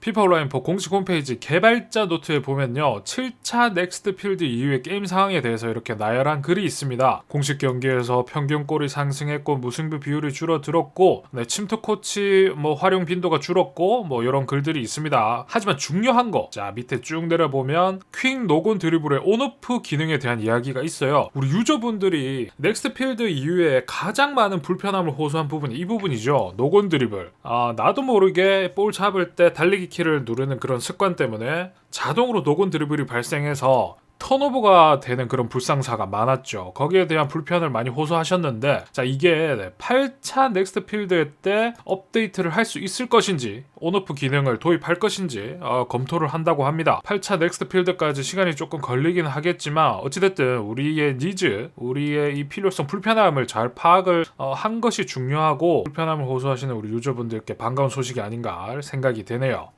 피파 온라인 4 공식 홈페이지 개발자 노트에 보면요. 7차 넥스트 필드 이후의 게임 상황에 대해서 이렇게 나열한 글이 있습니다. 공식 경기에서 평균 골이 상승했고 무승부 비율이 줄어들었고 네, 침투 코치 뭐 활용 빈도가 줄었고 뭐 이런 글들이 있습니다. 하지만 중요한 거. 자, 밑에 쭉 내려 보면 퀵 노곤 드리블의 온오프 기능에 대한 이야기가 있어요. 우리 유저분들이 넥스트 필드 이후에 가장 많은 불편함을 호소한 부분이 이 부분이죠. 노곤 드리블. 아, 나도 모르게 볼 잡을 때 달리기 키를 누르는 그런 습관 때문에 자동으로 노곤 드리블이 발생해서 턴오버가 되는 그런 불상사가 많았죠. 거기에 대한 불편을 많이 호소하셨는데, 자, 이게 8차 넥스트 필드 때 업데이트를 할 수 있을 것인지, 온오프 기능을 도입할 것인지, 어, 검토를 한다고 합니다. 8차 넥스트 필드까지 시간이 조금 걸리긴 하겠지만, 어찌됐든 우리의 니즈, 우리의 이 필요성, 불편함을 잘 파악을 어, 한 것이 중요하고, 불편함을 호소하시는 우리 유저분들께 반가운 소식이 아닌가 생각이 되네요.